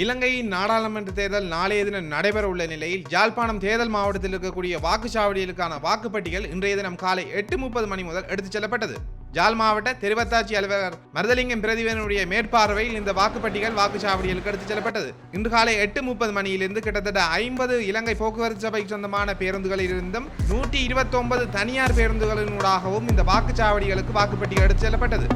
இலங்கையின் நாடாளுமன்ற தேர்தல் நாளைய தினம் நடைபெற உள்ள நிலையில் யாழ்ப்பாணம் தேர்தல் மாவட்டத்தில் இருக்கக்கூடிய வாக்குச்சாவடிகளுக்கான வாக்குப்பட்டிகள் இன்றைய தினம் காலை எட்டு முப்பது மணி முதல் எடுத்துச் செல்லப்பட்டது. ஜாழ் மாவட்ட தெரிவத்தாட்சி அலுவலர் மருதலிங்கம் பிரதிவனுடைய மேற்பார்வையில் இந்த வாக்குப்பட்டிகள் வாக்குச்சாவடிகளுக்கு எடுத்துச் செல்லப்பட்டது. இன்று காலை எட்டு முப்பது மணியிலிருந்து கிட்டத்தட்ட ஐம்பது இலங்கை போக்குவரத்து சபைக்கு சொந்தமான பேருந்துகளிலிருந்தும் நூற்றி இருபத்தொன்பது தனியார் பேருந்துகளினூடாகவும் இந்த வாக்குச்சாவடிகளுக்கு வாக்குப்பட்டிகள் எடுத்துச் செல்லப்பட்டது.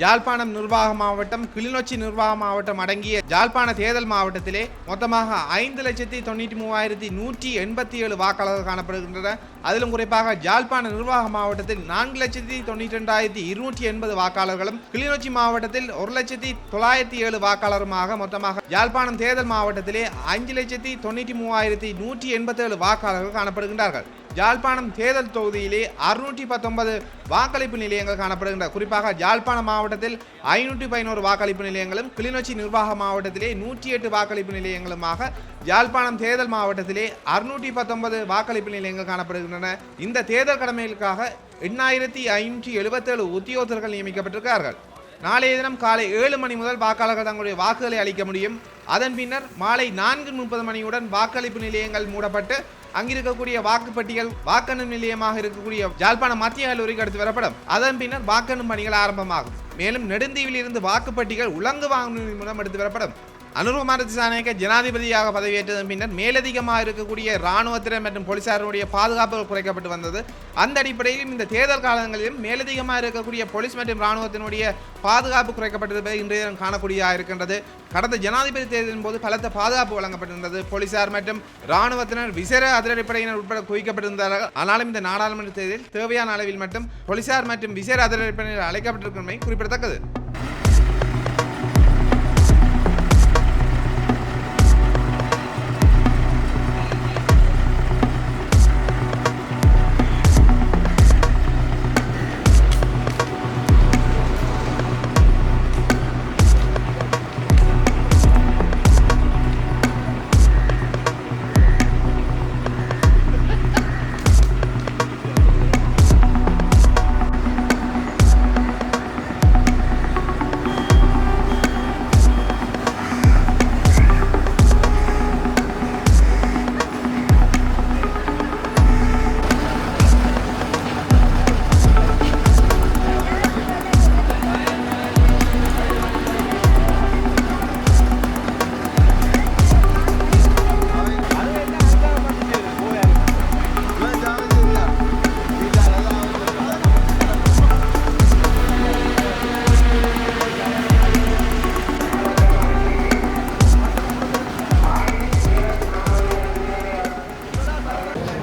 ஜாழ்ப்பாணம் நிர்வாக மாவட்டம் கிளிநொச்சி நிர்வாக மாவட்டம் அடங்கிய ஜாழ்ப்பாண தேர்தல் மாவட்டத்திலே மொத்தமாக ஐந்து லட்சத்தி தொண்ணூற்றி மூவாயிரத்தி நூற்றி எண்பத்தி ஏழு வாக்காளர்கள் காணப்படுகின்றனர் அதிலும் குறிப்பாக ஜாழ்ப்பாண நிர்வாக மாவட்டத்தில் நான்கு லட்சத்தி தொண்ணூற்றி ரெண்டாயிரத்தி இருநூற்றி எண்பது வாக்காளர்களும் கிளிநொச்சி மாவட்டத்தில் ஒரு லட்சத்தி தொள்ளாயிரத்தி ஏழு வாக்காளருமாக மொத்தமாக யாழ்ப்பாணம் தேர்தல் மாவட்டத்திலே அஞ்சு லட்சத்தி தொண்ணூற்றி மூவாயிரத்தி நூற்றி எண்பத்தேழு வாக்காளர்கள் காணப்படுகின்றார்கள். யாழ்ப்பாணம் தேர்தல் தொகுதியிலே அறுநூற்றி பத்தொன்பது வாக்களிப்பு நிலையங்கள் காணப்படுகின்றன. குறிப்பாக யாழ்ப்பாணம் மாவட்டத்தில் ஐநூற்றி பதினோரு வாக்களிப்பு நிலையங்களும் கிளிநொச்சி நிர்வாக மாவட்டத்திலே நூற்றி எட்டு வாக்களிப்பு நிலையங்களுமாக யாழ்ப்பாணம் தேர்தல் மாவட்டத்திலே அறுநூற்றி பத்தொன்பது வாக்களிப்பு நிலையங்கள் காணப்படுகின்றன. இந்த தேர்தல் கடமைகளுக்காக எண்ணாயிரத்தி ஐநூற்றி எழுபத்தேழு உத்தியோகத்தர்கள் நியமிக்கப்பட்டிருக்கிறார்கள். நாளைய தினம் காலை ஏழு மணி முதல் வாக்காளர்கள் தங்களுடைய வாக்குகளை அளிக்க முடியும். அதன் பின்னர் மாலை நான்கு முப்பது மணியுடன் வாக்களிப்பு நிலையங்கள் மூடப்பட்டு அங்கிருக்கக்கூடிய வாக்குப்பட்டிகள் வாக்கெண்ணும் நிலையமாக இருக்கக்கூடிய யாழ்ப்பாணம் மத்திய கல்லூரிக்கு எடுத்து வரப்படும். அதன் பின்னர் வாக்கெண்ணும் பணிகள் ஆரம்பமாகும். மேலும் நெடுந்தீவில் இருந்து வாக்குப்பட்டிகள் உலங்கு வாங்கும் மூலம் எடுத்து வரப்படும். அனுர்குமார திசாநாயக்க ஜனாதிபதியாக பதவியேற்றதன் பின்னர் மேலதிகமாக இருக்கக்கூடிய இராணுவத்தினர் மற்றும் போலீசாருடைய பாதுகாப்பு குறைக்கப்பட்டு வந்தது. அந்த அடிப்படையிலும் இந்த தேர்தல் காலங்களிலும் மேலதிகமாக இருக்கக்கூடிய போலீஸ் மற்றும் இராணுவத்தினுடைய பாதுகாப்பு குறைக்கப்பட்டது இன்றைய தினம் காணக்கூடியதாக இருக்கின்றது. கடந்த ஜனாதிபதி தேர்தலின் போது பலத்த பாதுகாப்பு வழங்கப்பட்டிருந்தது. போலீசார் மற்றும் இராணுவத்தினர் விசேட அதிரடிப்படையினர் உட்பட குவிக்கப்பட்டிருந்தார்கள். ஆனாலும் இந்த நாடாளுமன்ற தேர்தலில் தேவையான அளவில் மட்டும் போலீசார் மற்றும் விசேர அதிரடிப்படையினர் அழைக்கப்பட்டிருக்கிறமை குறிப்பிடத்தக்கது.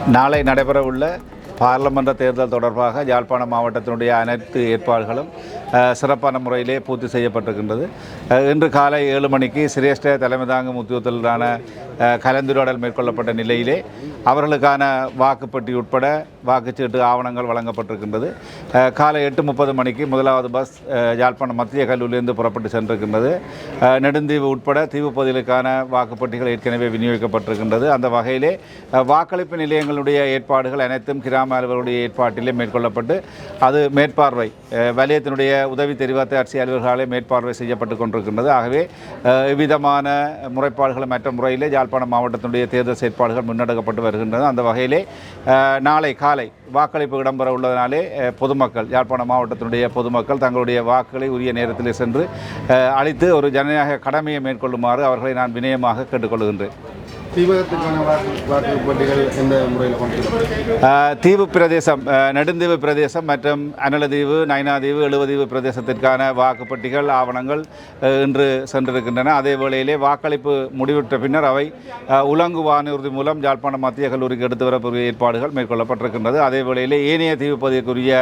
நாளை நடைபெறவுள்ள பாராளுமன்ற தேர்தல் தொடர்பாக யாழ்ப்பாண மாவட்டத்தினுடைய அனைத்து ஏற்பாடுகளும் சிறப்பான முறையிலே பூர்த்தி செய்யப்பட்டிருக்கின்றது. இன்று காலை ஏழு மணிக்கு சிரேஷ்ட தலைமை தாங்கும் உத்தியோகத்திலான கலந்துரையாடல் மேற்கொள்ளப்பட்ட நிலையிலே அவர்களுக்கான வாக்குப்பட்டி உட்பட வாக்குச்சீட்டு ஆவணங்கள் வழங்கப்பட்டிருக்கின்றது காலை எட்டு முப்பது மணிக்கு முதலாவது பஸ் யாழ்ப்பாணம் மத்திய கல்லூரியிலிருந்து புறப்பட்டு சென்றிருக்கின்றது நெடுந்தீவு உட்பட தீவு பகுதிகளுக்கான வாக்குப்பட்டிகள் ஏற்கனவே விநியோகிக்கப்பட்டிருக்கின்றது அந்த வகையிலே வாக்களிப்பு நிலையங்களுடைய ஏற்பாடுகள் அனைத்தும் கிராம அலுவலருடைய ஏற்பாட்டிலே மேற்கொள்ளப்பட்டு அது மேற்பார்வை வலயத்தினுடைய உதவி தெரிவாத்த ஆட்சி அலுவலர்களாலே மேற்பார்வை செய்யப்பட்டு கொண்டிருக்கின்றது ஆகவே விதமான முறைப்பாடுகள் மற்ற முறையிலே யாழ்ப்பாணம் மாவட்டத்தினுடைய தேர்தல் செயற்பாடுகள் முன்னெடுக்கப்பட்டு வருகின்றன. அந்த வகையிலே நாளை காலை வாக்களிப்பு இடம்பெற உள்ளதனாலே பொதுமக்கள் யாழ்ப்பாணம் மாவட்டத்தினுடைய பொதுமக்கள் தங்களுடைய வாக்குகளை உரிய நேரத்தில் சென்று அளித்து ஒரு ஜனநாயக கடமையை மேற்கொள்ளுமாறு அவர்களை நான் வினயமாக கேட்டுக்கொள்கின்றேன். முறையில் தீவு பிரதேசம் நெடுந்தீவு பிரதேசம் மற்றும் அனலதீவு நயனாதீவு எழுவதீவு பிரதேசத்திற்கான வாக்குப்பட்டிகள் ஆவணங்கள் இன்று சென்றிருக்கின்றன. அதே வேளையிலே வாக்களிப்பு முடிவுற்ற பின்னர் அவை உலங்கு வானூர்தி மூலம் யாழ்ப்பாணம் மத்திய கல்லூரிக்கு எடுத்து வரக்கூடிய ஏற்பாடுகள் மேற்கொள்ளப்பட்டிருக்கின்றது. அதே வேளையிலே ஏனைய தீவு பகுதிக்குரிய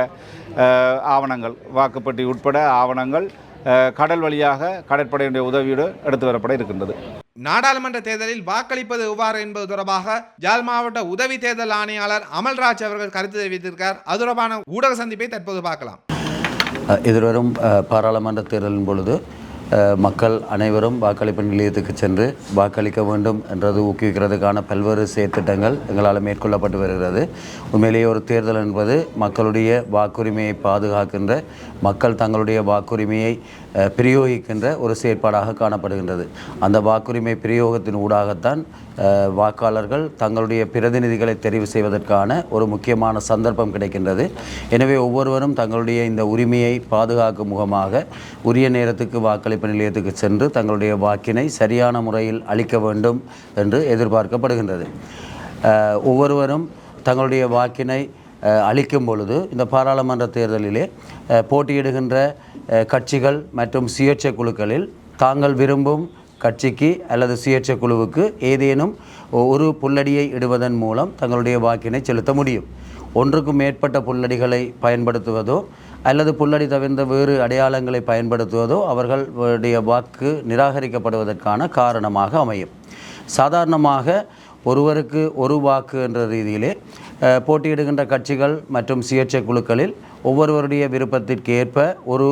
ஆவணங்கள் வாக்குப்பட்டி உட்பட ஆவணங்கள் கடல் வழியாக கடற்படையினுடைய உதவியோடு எடுத்து வரப்பட இருக்கின்றது. நாடாளுமன்ற தேர்தலில் வாக்களிப்பது எவ்வாறு என்பது தொடர்பாக ஜாழ் மாவட்ட உதவி தேர்தல் ஆணையாளர் அமல்ராஜ் அவர்கள் கருத்து தெரிவித்திருக்கார். அது தொடர்பான ஊடக சந்திப்பை தற்போது பார்க்கலாம். எதிர்வரும் பாராளுமன்ற தேர்தலின் பொழுது மக்கள் அனைவரும் வாக்களிப்பு நிலையத்துக்கு சென்று வாக்களிக்க வேண்டும் என்றது ஊக்குவிக்கிறதுக்கான பல்வேறு செயற்திட்டங்கள் எங்களால் மேற்கொள்ளப்பட்டு வருகிறது. உண்மையிலேயே ஒரு தேர்தல் என்பது மக்களுடைய வாக்குரிமையை பாதுகாக்கின்ற மக்கள் தங்களுடைய வாக்குரிமையை பிரயோகிக்கின்ற ஒரு செயற்பாடாக காணப்படுகின்றது. அந்த வாக்குரிமை பிரயோகத்தின் ஊடாகத்தான் வாக்காளர்கள் தங்களுடைய பிரதிநிதிகளை தெரிவு செய்வதற்கான ஒரு முக்கியமான சந்தர்ப்பம் கிடைக்கின்றது. எனவே ஒவ்வொருவரும் தங்களுடைய இந்த உரிமையை பாதுகாக்கும் முகமாக உரிய நேரத்துக்கு வாக்களிப்பு நிலையத்துக்கு சென்று தங்களுடைய வாக்கினை சரியான முறையில் அளிக்க வேண்டும் என்று எதிர்பார்க்கப்படுகின்றது. ஒவ்வொருவரும் தங்களுடைய வாக்கினை அளிக்கும் பொழுது இந்த பாராளுமன்ற தேர்தலிலே போட்டியிடுகின்ற கட்சிகள் மற்றும் சுயேட்சை குழுக்களில் தாங்கள் விரும்பும் கட்சிக்கு அல்லது சுயேட்சை குழுவுக்கு ஏதேனும் ஒரு புல்லடியை இடுவதன் மூலம் தங்களுடைய வாக்கினை செலுத்த முடியும். ஒன்றுக்கும் மேற்பட்ட புல்லடிகளை பயன்படுத்துவதோ அல்லது புல்லடி தவிர்ந்த வேறு அடையாளங்களை பயன்படுத்துவதோ அவர்களுடைய வாக்கு நிராகரிக்கப்படுவதற்கான காரணமாக அமையும். சாதாரணமாக ஒருவருக்கு ஒரு வாக்கு என்ற ரீதியிலே போட்டியிடுகின்ற கட்சிகள் மற்றும் சுயேட்சை குழுக்களில் ஒவ்வொருவருடைய விருப்பத்திற்கு ஏற்ப ஒரு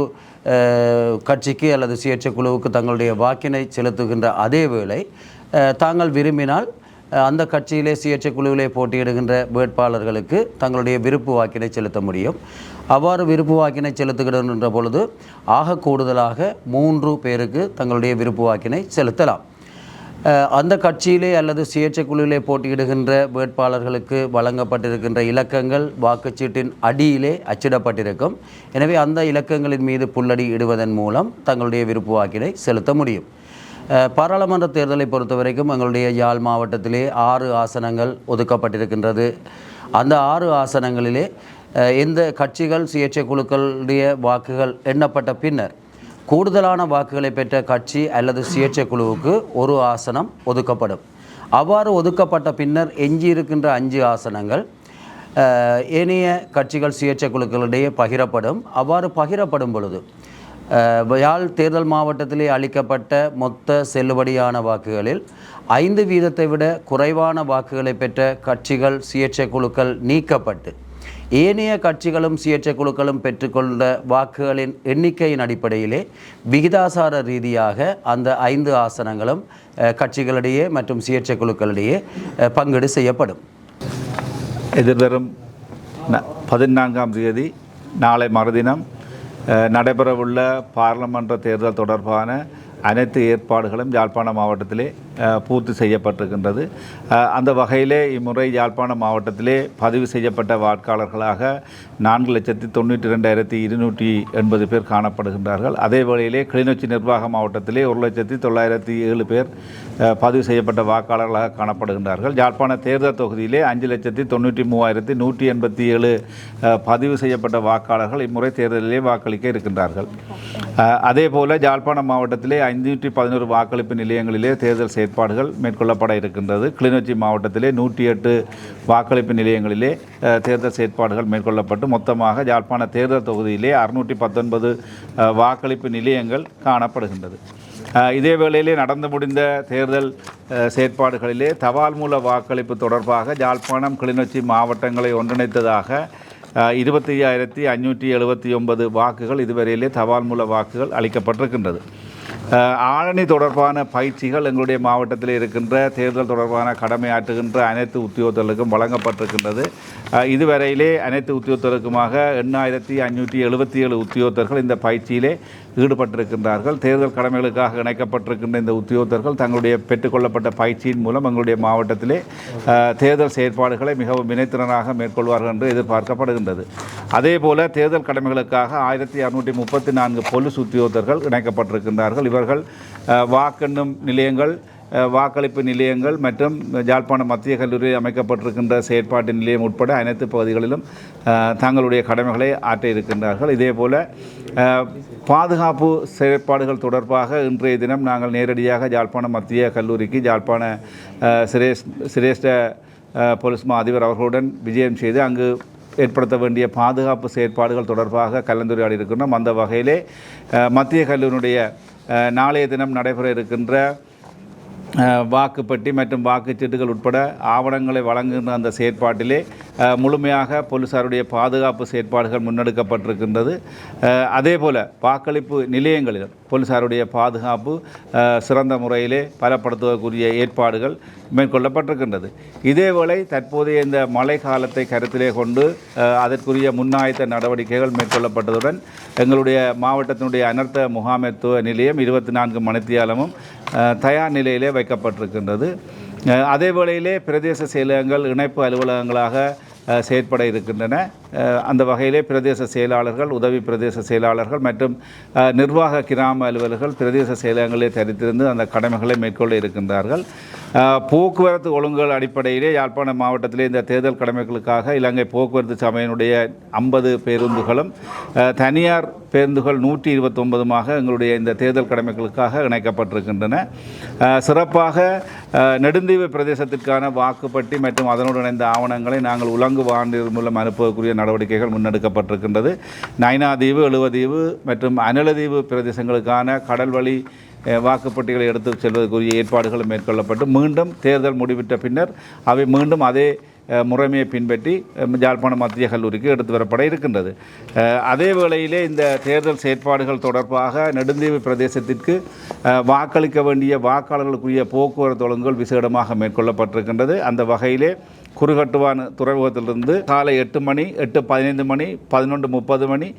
கட்சிக்கு அல்லது சுயேட்சை குழுவுக்கு தங்களுடைய வாக்கினை செலுத்துகின்ற அதே வேளை தாங்கள் விரும்பினால் அந்த கட்சியிலே சுயேட்சை குழுவிலே போட்டியிடுகின்ற வேட்பாளர்களுக்கு தங்களுடைய விருப்பு வாக்கினை செலுத்த முடியும். அவ்வாறு விருப்பு வாக்கினை செலுத்துகின்ற பொழுது ஆக கூடுதலாக மூன்று பேருக்கு தங்களுடைய விருப்பு வாக்கினை செலுத்தலாம் அந்த கட்சியிலே அல்லது சுயேட்சை குழுவிலே போட்டியிடுகின்ற வேட்பாளர்களுக்கு வழங்கப்பட்டிருக்கின்ற இலக்கங்கள் வாக்குச்சீட்டின் அடியிலே அச்சிடப்பட்டிருக்கும். எனவே அந்த இலக்கங்களின் மீது புல்லடி இடுவதன் மூலம் தங்களுடைய விருப்பு வாக்கினை செலுத்த முடியும். பாராளுமன்ற தேர்தலை பொறுத்த வரைக்கும் எங்களுடைய யாழ் மாவட்டத்திலே ஆறு ஆசனங்கள் ஒதுக்கப்பட்டிருக்கின்றது. அந்த ஆறு ஆசனங்களிலே இந்த எந்த கட்சிகள் சுயேட்சை குழுக்களுடைய வாக்குகள் எண்ணப்பட்ட பின்னர் கூடுதலான வாக்குகளை பெற்ற கட்சி அல்லது சுயேட்சை குழுவுக்கு ஒரு ஆசனம் ஒதுக்கப்படும். அவ்வாறு ஒதுக்கப்பட்ட பின்னர் எஞ்சியிருக்கின்ற அஞ்சு ஆசனங்கள் ஏனைய கட்சிகள் சுயேட்சை குழுக்களிடையே பகிரப்படும். அவ்வாறு பகிரப்படும் பொழுது யாழ் தேர்தல் மாவட்டத்திலே அளிக்கப்பட்ட மொத்த செல்லுபடியான வாக்குகளில் ஐந்து வீதத்தை விட குறைவான வாக்குகளை பெற்ற கட்சிகள் சுயேட்சை குழுக்கள் நீக்கப்பட்டு ஏனைய கட்சிகளும் சுயேட்சை குழுக்களும் பெற்றுக்கொண்ட வாக்குகளின் எண்ணிக்கையின் அடிப்படையிலே விகிதாசார ரீதியாக அந்த ஐந்து ஆசனங்களும் கட்சிகளிடையே மற்றும் சுயேட்சை குழுக்களிடையே பங்கீடு செய்யப்படும். எதிர்வரும் பதினான்காம் தேதி நாளை மறுதினம் நடைபெறவுள்ள பாராளுமன்ற தேர்தல் தொடர்பான அனைத்து ஏற்பாடுகளும் யாழ்ப்பாண மாவட்டத்திலே பூர்த்தி செய்யப்பட்டிருக்கின்றது. அந்த வகையிலே இம்முறை யாழ்ப்பாண மாவட்டத்திலே பதிவு செய்யப்பட்ட வாக்காளர்களாக நான்கு லட்சத்தி தொண்ணூற்றி ரெண்டாயிரத்தி இருநூற்றி எண்பது பேர் காணப்படுகின்றார்கள். அதே வேளையிலே கிளிநொச்சி நிர்வாக மாவட்டத்திலே ஒரு லட்சத்தி தொள்ளாயிரத்தி ஏழு பேர் பதிவு செய்யப்பட்ட வாக்காளர்களாக காணப்படுகின்றார்கள். யாழ்ப்பாண தேர்தல் தொகுதியிலே அஞ்சு லட்சத்தி தொண்ணூற்றி மூவாயிரத்தி நூற்றி எண்பத்தி ஏழு பதிவு செய்யப்பட்ட வாக்காளர்கள் இம்முறை தேர்தலிலே வாக்களிக்க இருக்கின்றார்கள். அதே போல ஜாழ்ப்பாணம் மாவட்டத்திலே ஐநூற்றி பதினோரு வாக்களிப்பு நிலையங்களிலே தேர்தல் செயற்பாடுகள் மேற்கொள்ளப்பட இருக்கின்றது. கிளிநொச்சி மாவட்டத்திலே நூற்றி எட்டு வாக்களிப்பு நிலையங்களிலே தேர்தல் செயற்பாடுகள் மேற்கொள்ளப்பட்டு மொத்தமாக ஜாழ்ப்பாண தேர்தல் தொகுதியிலே அறுநூற்றி பத்தொன்பது வாக்களிப்பு நிலையங்கள் காணப்படுகின்றது. இதே வேளையிலே நடந்து முடிந்த தேர்தல் செயற்பாடுகளிலே தபால் மூல வாக்களிப்பு தொடர்பாக ஜாழ்ப்பாணம் கிளிநொச்சி மாவட்டங்களை ஒன்றிணைத்ததாக இருபத்தி ஐயாயிரத்தி அஞ்சூற்றி எழுபத்தி ஒன்பது வாக்குகள் இதுவரையிலே தபால் மூல வாக்குகள் அளிக்கப்பட்டிருக்கின்றது அஹ், ஆளணி தொடர்பான பயிற்சிகள் எங்களுடைய மாவட்டத்தில் இருக்கின்ற தேர்தல் தொடர்பான கடமையாற்றுகின்ற அனைத்து உத்தியோகத்தர்களுக்கும் வழங்கப்பட்டிருக்கின்றது இதுவரையிலே அனைத்து உத்தியோகத்தருக்குமாக எண்ணாயிரத்தி ஐநூற்றி எழுபத்தி ஏழு உத்தியோகத்தர்கள் இந்த பயிற்சியிலே ஈடுபட்டிருக்கின்றார்கள். தேர்தல் கடமைகளுக்காக இணைக்கப்பட்டிருக்கின்ற இந்த உத்தியோகத்தர்கள் தங்களுடைய பெற்றுக்கொள்ளப்பட்ட பயிற்சியின் மூலம் எங்களுடைய மாவட்டத்திலே தேர்தல் செயற்பாடுகளை மிகவும் வினைத்திறனாக மேற்கொள்வார்கள் என்று எதிர்பார்க்கப்படுகின்றது. அதே போல தேர்தல் கடமைகளுக்காக ஆயிரத்தி அறுநூற்றி முப்பத்தி நான்கு பொலிஸ் உத்தியோகத்தர்கள் இணைக்கப்பட்டிருக்கின்றார்கள். இவர்கள் வாக்கெண்ணும் நிலையங்கள் வாக்களிப்பு நிலையங்கள் மற்றும் ஜாழ்ப்பாண மத்திய கல்லூரியில் அமைக்கப்பட்டிருக்கின்ற செயற்பாட்டு நிலையம் உட்பட அனைத்து பகுதிகளிலும் தங்களுடைய கடமைகளை ஆற்ற இருக்கின்றார்கள். இதேபோல பாதுகாப்பு செயற்பாடுகள் தொடர்பாக இன்றைய தினம் நாங்கள் நேரடியாக ஜாழ்ப்பாண மத்திய கல்லூரிக்கு ஜாழ்ப்பாண சிரேஷ் சிரேஷ்ட போலீஸ் மா அதிபர் அவர்களுடன் விஜயம் செய்து அங்கு ஏற்படுத்த வேண்டிய பாதுகாப்பு செயற்பாடுகள் தொடர்பாக கலந்துரையாடி இருக்கின்றோம் அந்த வகையிலே மத்திய கல்லூரியினுடைய நாளைய தினம் நடைபெற இருக்கின்ற வாக்குப்பட்டி மற்றும் வாக்குச்சீட்டுகள் உட்பட ஆவணங்களை வழங்குகின்ற அந்த செயற்பாட்டிலே முழுமையாக போலீசாருடைய பாதுகாப்பு செயற்பாடுகள் முன்னெடுக்கப்பட்டிருக்கின்றது. அதே போல் வாக்களிப்பு நிலையங்களில் போலீசாருடைய பாதுகாப்பு சிறந்த முறையிலே பலப்படுத்துவதற்குரிய ஏற்பாடுகள் மேற்கொள்ளப்பட்டிருக்கின்றது. இதேவேளை தற்போதைய இந்த மழை காலத்தை கருத்திலே கொண்டு அதற்குரிய முன்னாயத்த நடவடிக்கைகள் மேற்கொள்ளப்பட்டதுடன் எங்களுடைய மாவட்டத்தினுடைய அனர்த்த முகாமைத்துவ நிலையம் இருபத்தி நான்கு மணித்தியாலமும் தயார் நிலையிலே வைக்கப்பட்டிருக்கின்றது. அதே வேளையிலே பிரதேச செயலகங்கள் இணைப்பு அலுவலகங்களாக செயற்பட இருக்கின்றன. அந்த வகையிலே பிரதேச செயலாளர்கள் உதவி பிரதேச செயலாளர்கள் மற்றும் நிர்வாக கிராம அலுவலர்கள் பிரதேச செயலகங்களை தரித்திருந்து அந்த கடமைகளை மேற்கொள்ள இருக்கின்றார்கள். போக்குவரத்து ஒழுங்குகள் அடிப்படையிலே யாழ்ப்பாணம் மாவட்டத்திலே இந்த தேர்தல் கடமைகளுக்காக இலங்கை போக்குவரத்து சபையினுடைய ஐம்பது பேருந்துகளும் தனியார் பேருந்துகள் நூற்றி இருபத்தொன்பதுமாக எங்களுடைய இந்த தேர்தல் கடமைகளுக்காக இணைக்கப்பட்டிருக்கின்றன. சிறப்பாக நெடுந்தீவு பிரதேசத்திற்கான வாக்குப்பட்டி மற்றும் அதனுடன் இணைந்த ஆவணங்களை நாங்கள் உலங்கு வாண்டியர் மூலம் அனுப்பக்கூடிய நடவடிக்கைகள் முன்னெடுக்கப்பட்டிருக்கின்றது. நைனாதீவு எழுவதீவு மற்றும் அனலதீவு பிரதேசங்களுக்கான கடல் வழி வாக்குப்பட்டிகளை எடுத்து செல்வதற்குரிய ஏற்பாடுகள் மேற்கொள்ளப்பட்டு மீண்டும் தேர்தல் முடிவிட்ட பின்னர் அவை மீண்டும் அதே முறைமையை பின்பற்றி அஹ், யாழ்ப்பாணம் மத்திய கல்லூரிக்கு எடுத்து வரப்பட இருக்கின்றது. அதே வேளையிலே இந்த தேர்தல் செயற்பாடுகள் தொடர்பாக நெடுந்தீவு பிரதேசத்திற்கு வாக்களிக்க வேண்டிய வாக்காளர்களுக்குரிய போக்குவரத்து ஒழுங்குகள் விசேடமாக மேற்கொள்ளப்பட்டிருக்கின்றது. அந்த வகையிலே குறுகட்டுவான் துறைமுகத்திலிருந்து காலை எட்டு மணி எட்டு பதினைந்து மணி பதினொன்று முப்பது மணி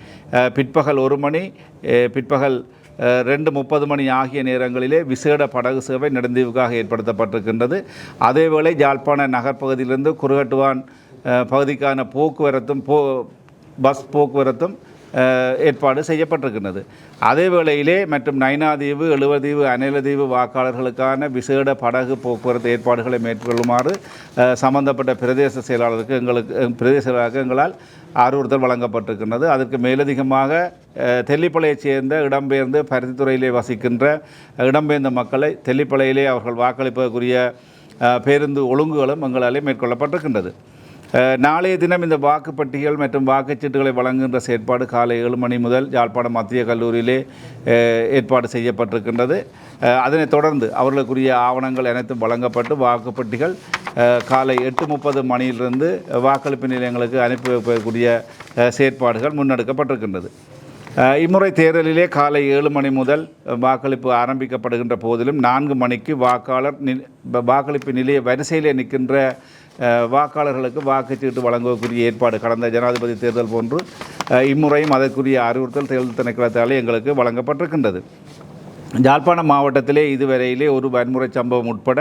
பிற்பகல் ஒரு மணி பிற்பகல் ரெண்டு முப்பது மணி ஆகிய நேரங்களிலே விசேட படகு சேவை நெடுந்தீவுக்காக ஏற்படுத்தப்பட்டிருக்கின்றது. அதேவேளை யாழ்ப்பாண நகர்ப்பகுதியிலிருந்து குறுகட்டுவான் பகுதிக்கான போக்குவரத்தும் போ பஸ் போக்குவரத்தும் ஏற்பாடு செய்யப்பட்டிருக்கின்றது. அதே வேளையிலே மற்றும் நைனாதீவு எழுவதீவு அனிலதீவு வாக்காளர்களுக்கான விசேட படகு போக்குவரத்து ஏற்பாடுகளை மேற்கொள்ளுமாறு சம்பந்தப்பட்ட பிரதேச செயலாளருக்கு எங்களுக்கு பிரதேச செயலாளருக்கு எங்களால் அறிவுறுத்தல் வழங்கப்பட்டிருக்கின்றது. அதற்கு மேலதிகமாக தெல்லிப்பளையைச் சேர்ந்த இடம்பெயர்ந்து பருத்தித்துறையிலே வசிக்கின்ற இடம்பெயர்ந்த மக்களை தெல்லிப்பளையிலே அவர்கள் வாக்களிப்பதற்குரிய பேருந்து ஒழுங்குகளும் எங்களாலே மேற்கொள்ளப்பட்டிருக்கின்றது. நாளைய தினம் இந்த வாக்குப்பட்டிகள் மற்றும் வாக்குச்சீட்டுகளை வழங்குகின்ற செயற்பாடு காலை ஏழு மணி முதல் யாழ்ப்பாணம் மத்திய கல்லூரியிலே ஏற்பாடு செய்யப்பட்டிருக்கின்றது. அதனைத் தொடர்ந்து அவர்களுக்குரிய ஆவணங்கள் அனைத்தும் வழங்கப்பட்டு வாக்குப்பட்டிகள் காலை எட்டு முப்பது மணியிலிருந்து வாக்களிப்பு நிலையங்களுக்கு அனுப்பி வைக்கக்கூடிய செயற்பாடுகள் முன்னெடுக்கப்பட்டிருக்கின்றது. இம்முறை தேர்தலிலே காலை ஏழு மணி முதல் வாக்களிப்பு ஆரம்பிக்கப்படுகின்ற போதிலும் நான்கு மணிக்கு வாக்காளர் நி- வாக்களிப்பு நிலைய வரிசையிலே நிற்கின்ற வாக்காளர்களுக்கு வாக்குச்சீட்டு வழங்குவதற்குரிய ஏற்பாடு கடந்த ஜனாதிபதி தேர்தல் போன்று இம்முறையும் அதற்குரிய அறிவுறுத்தல் தேர்தல் திணைக்களத்தாலே எங்களுக்கு வழங்கப்பட்டிருக்கின்றது. யாழ்ப்பாணம் மாவட்டத்திலே இதுவரையிலே ஒரு வன்முறை சம்பவம் உட்பட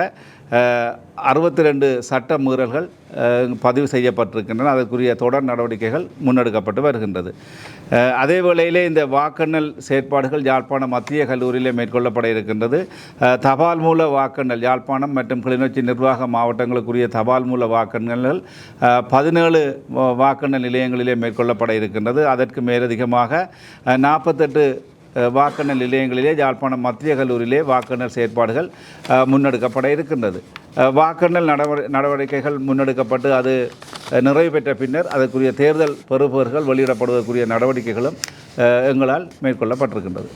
அறுபத்தி ரெண்டு சட்ட மீறல்கள் பதிவு செய்யப்பட்டிருக்கின்றன. அதற்குரிய தொடர் நடவடிக்கைகள் முன்னெடுக்கப்பட்டு வருகின்றது. அதே வேளையிலே இந்த வாக்கெண்ணல் செயற்பாடுகள் யாழ்ப்பாணம் மத்திய கல்லூரியிலே மேற்கொள்ளப்பட இருக்கின்றது. தபால் மூல வாக்கெண்ணல் யாழ்ப்பாணம் மற்றும் கிளிநொச்சி நிர்வாக மாவட்டங்களுக்குரிய தபால் மூல வாக்கெண்ணல்கள் பதினேழு வாக்கெண்ணல் நிலையங்களிலே மேற்கொள்ளப்பட இருக்கின்றது. அதற்கு மேலதிகமாக நாற்பத்தெட்டு வாக்கெண்ணல் நிலையங்களிலே யாழ்ப்பாணம் மத்திய கல்லூரியிலே வாக்கெண்ணல் செயற்பாடுகள் முன்னெடுக்கப்பட இருக்கின்றது. அஹ், வாக்கெண்ணல் நடவடி நடவடிக்கைகள் முன்னெடுக்கப்பட்டு அது நிறைவு பெற்ற பின்னர் அதற்குரிய தேர்தல் பெறுபவர்கள் வெளியிடப்படுவதற்குரிய நடவடிக்கைகளும் எங்களால் மேற்கொள்ளப்பட்டிருக்கின்றது.